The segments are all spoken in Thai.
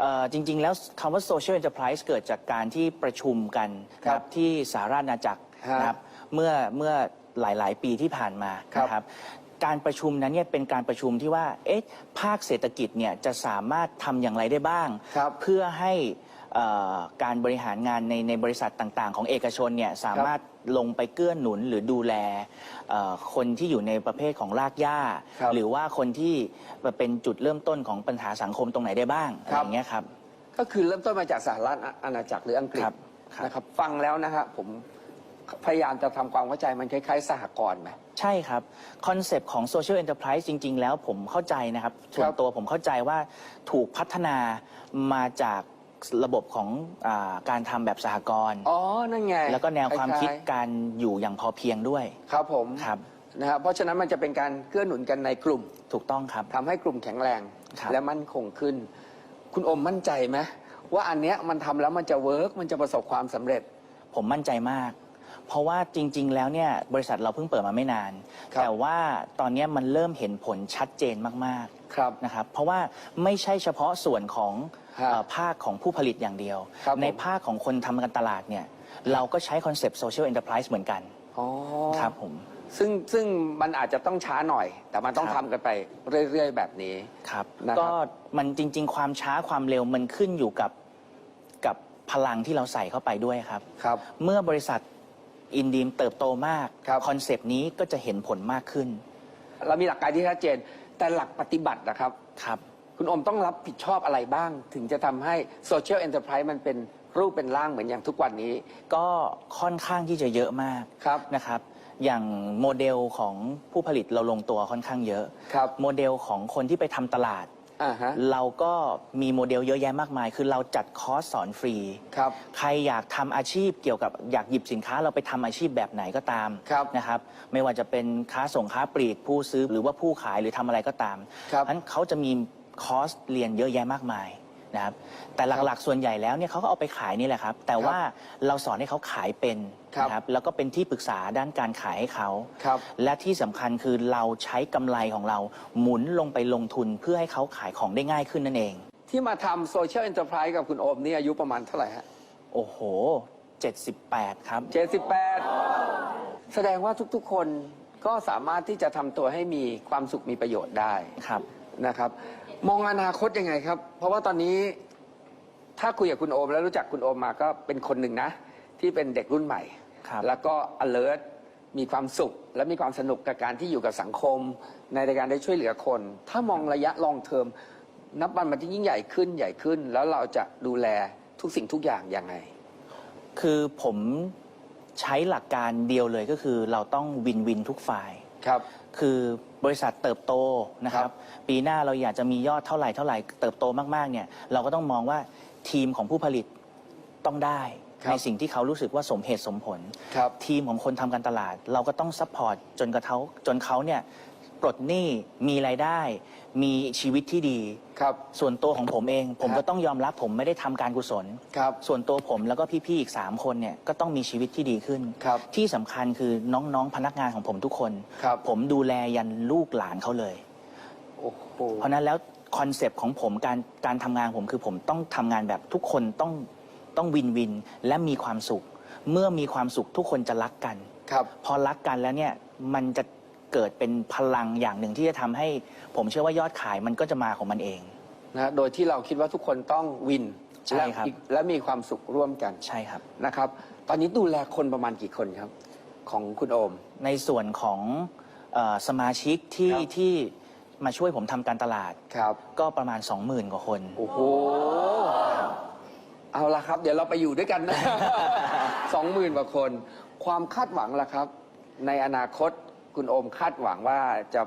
เอ่อจริง ๆ แล้วคำว่า social enterprise เกิดจากการที่ประชุมกันครับนะที่สหราชอาณาจักรฮะนะครับเมื่อเมื่อหลาย ๆ ปีที่ผ่านมาครับ นะครับ การประชุมนั้นเนี่ยเป็นการประชุมที่ว่าเอ๊ะภาคเศรษฐกิจเนี่ยจะสามารถทำอย่างไรได้บ้าง ครับ เพื่อให้ เอ่อการบริหารงานในในบริษัทต่าง ๆ ของเอกชนเนี่ยสามารถลงไปเกื้อหนุนหรือดูแลเอ่อคนที่อยู่ในประเภทของรากหญ้า ครับหรือว่าคนที่เป็นจุดเริ่มต้นของปัญหาสังคมตรงไหนได้บ้างอะคไรรับอย่างเงี้ยครับ ก็คือเริ่มต้นมาจากสหรัฐอาณาจักรหรืออังกฤษครับครับ นะครับ ฟังแล้วนะฮะผมพยายามจะทำความเข้าใจมันคล้ายๆสหกรณ์ไหม ใช่ครับ คอนเซปต์ของ Social Enterprise จริง ๆ แล้วผมเข้าใจนะครับ ส่วคนรับตัวผมเข้าใจว่าถูกพัฒนามาจาก ระบบของอาการทำแบบสหกรณ์อ๋อ นั่นไงแล้วก็แนวความคิดล้ยการอยู่อย่างพอเพียงด้วยๆครับผมครับนะครับเพราะฉะนั้นมันจะเป็นการเกื้อหนุนกันในกลุ่มถูกต้องครับ ทำให้กลุ่มแข็งแรง ครับ และมั่นคงขึ้น คุณอมมั่นใจไหมว่าอันเนี้ยมันทำแล้วมันจะเวิร์กมันจะประสบความสำเร็จ ผมมั่นใจมาก เพราะว่าจริง ๆ แล้วเนี่ยบริษัทเราเพิ่งเปิดมาไม่นาน ครับ แต่ว่าตอนเนี้ยมันเริ่มเห็นผลชัดเจนมากครับๆนะครับเพราะว่าไม่ใช่เฉพาะส่วนของฮะเอ่อภาคของผู้ผลิตอย่างเดียว ครับผม ในภาคของคนทำการตลาดเนี่ยเราก็ใช้คอนเซปต์ social enterprise เหมือนกันอ๋อครับผม ซึ่งซึ่งมันอาจจะต้องช้าหน่อย แต่มันต้องคทำรับกันไปเรื่อยๆ แบบนี้ ครับนะครับก็มันจริง ๆ ความช้าความเร็วมันขึ้นอยู่กับกับพลังที่เราใส่เข้าไปด้วยครับ ครับ เมื่อบริษัท อินดีมเติบโตมากครับ คอนเซปต์นี้ก็จะเห็นผลมากขึ้นเรามีหลักการที่ชัดเจน แต่หลักปฏิบัตินะครับ ครับ คุณอมต้องรับผิดชอบอะไรบ้าง ถึงจะทำให้โซเชียล n อน r p r i s e มันเป็นรูปเป็นร่างเหมือนอย่างทุกวันนี้ ก็ค่อนข้างที่จะเยอะมากครับ นะครับ อย่างโมเดลของผู้ผลิตเราลงตัวค่อนข้างเยอะ ครับ โมเดลของคนที่ไปทำตลาด อ่าฮะ เราก็มีโมเดลเยอะแยะมากมาย คือเราจัดคอร์สสอนฟรี ครับ ใครอยากทำอาชีพเกี่ยวกับอยากหยิบสินค้าเราไปทำอาชีพแบบไหนก็ตามครับนะครับไม่ว่าจะเป็นค้าส่งค้าปลีกผู้ซื้อหรือว่าผู้ขายหรือทำอะไรก็ตามครับฉะนั้นเขาจะมีคอร์สเรียนเยอะแยะมากมาย นะครับแต่หลักๆ ส่วนใหญ่แล้วเนี่ยเขาก็เอาไปขายนี่แหละครับ แต่ว่าเราสอนให้เขาขายเป็นครับนะครับแล้วก็เป็นที่ปรึกษาด้านการขายให้เขา ครับและที่สำคัญคือเราใช้กำไรของเราหมุนลงไปลงทุนเพื่อให้เขาขายของได้ง่ายขึ้นนั่นเอง ที่มาทำโซเชียล n อน r p r i s e กับคุณโอมนี่อายุประมาณเท่าไหร่ฮะโอ้โห 78 ครับ 78 แสดงว่าทุกๆ คนก็สามารถที่จะทำตัวให้มีความสุขมีประโยชน์ได้ครับ นะครับ มองอนาคตยังไงครับ เพราะว่าตอนนี้ถ้าคุยกับคุณโอมแล้วรู้จักคุณโอมมาก็เป็นคนหนึ่งนะ ที่เป็นเด็กรุ่นใหม่ ครับ แล้วก็ alert มีความสุข และมีความสนุกกับการที่อยู่กับสังคม ในการได้ช่วยเหลือคน ถ้ามองระยะลองเทอมนับวันมันจะยิ่งใหญ่ขึ้นใหญ่ขึ้น แล้วเราจะดูแลทุกสิ่งทุกอย่างยังไง คือผมใช้หลักการเดียวเลยก็คือเราต้องวินวินทุกฝ่าย ครับ คือบริษัทเติบโตนะคครัรับบปีหน้าเราอยากจะมียอดเท่าไหร่เท่าไหร่เติบโตมากๆเนี่ยเราก็ต้องมองว่าทีมของผู้ผลิตต้องได้ในสิ่งที่เขารู้สึกว่าสมเหตุสมผลครับทีมของคนทำการตลาด เราก็ต้องซัพพอร์ตจนกระเขาจนเขาเนี่ย ปลดหนี้มีรายได้ มีชีวิตที่ดี ครับ ส่วนตัวของผมเอง ผมครับก็ต้องยอมรับผมไม่ได้ทำการกุศล ครับ ส่วนตัวผมแล้วก็พี่ๆอีก 3 คนเนี่ยก็ต้องมีชีวิตที่ดีขึ้น ครับที่สำคัญคือน้องๆพนักงานของผมทุกคน ครับ ผมดูแลยันลูกหลานเขาเลย โอ้โห เพราะฉะนั้นแล้วคอนเซปต์ของผมการการทำงานผมคือผมต้องทำงานแบบทุกคนต้องต้องวินวินและมีความสุข เมื่อมีความสุขทุกคนจะรักกัน ครับ พอรักกันแล้วเนี่ยมันจะ เกิดเป็นพลังอย่างหนึ่งที่จะทำให้ ผมเชื่อว่ายอดขายมันก็จะมาของมันเองนะโดยที่เราคิดว่าทุกคนต้องวินใช่และครับ อีกและมีความสุขร่วมกันใช่ครับ นะครับ ตอนนี้ดูแลคนประมาณกี่คนครับ ของคุณโอม ในส่วนของเออสมาชิกที่ครับ ที่มาช่วยผมทำการตลาด ครับ ก็ประมาณ 20,000 กว่าคน โอ้โห เอาละครับ เดี๋ยวเราไปอยู่ด้วยกันนะ สองหมื่นกว่าคน ความคาดหวังล่ะครับ ในอนาคต คุณโอมคาดหวังว่าจะ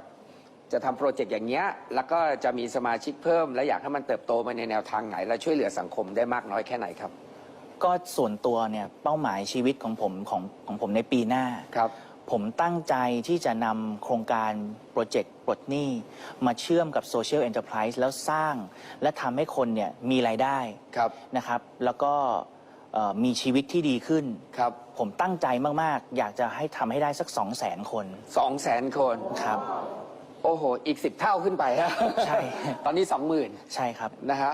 จะทำโปรเจกต์อย่างเงี้ยแล้วก็จะมีสมาชิกเพิ่ม และอยากให้มันเติบโตไปในแนวทางไหน และช่วยเหลือสังคมได้มากน้อยแค่ไหนครับ ก็ส่วนตัวเนี่ยเป้าหมายชีวิตของผมของของผมในปีหน้า ครับ ผมตั้งใจที่จะนำโครงการโปรเจกต์ปลดหนี้ มาเชื่อมกับโซเชียล n อน r p r i s e แล้วสร้าง และทำให้คนเนี่ยมีรายได้ครับ นะครับ แล้วก็ เอ่อมีชีวิตที่ดีขึ้น ครับผมตั้งใจมาก ๆ อยากจะให้ทำให้ได้สัก 2 0 0 0 0 0 คนสองแสนคน ครับ โอ้โห อีกสิบเท่าขึ้นไปฮะใช่ ตอนนี้สองหมื่นใช่ครับ นะฮะ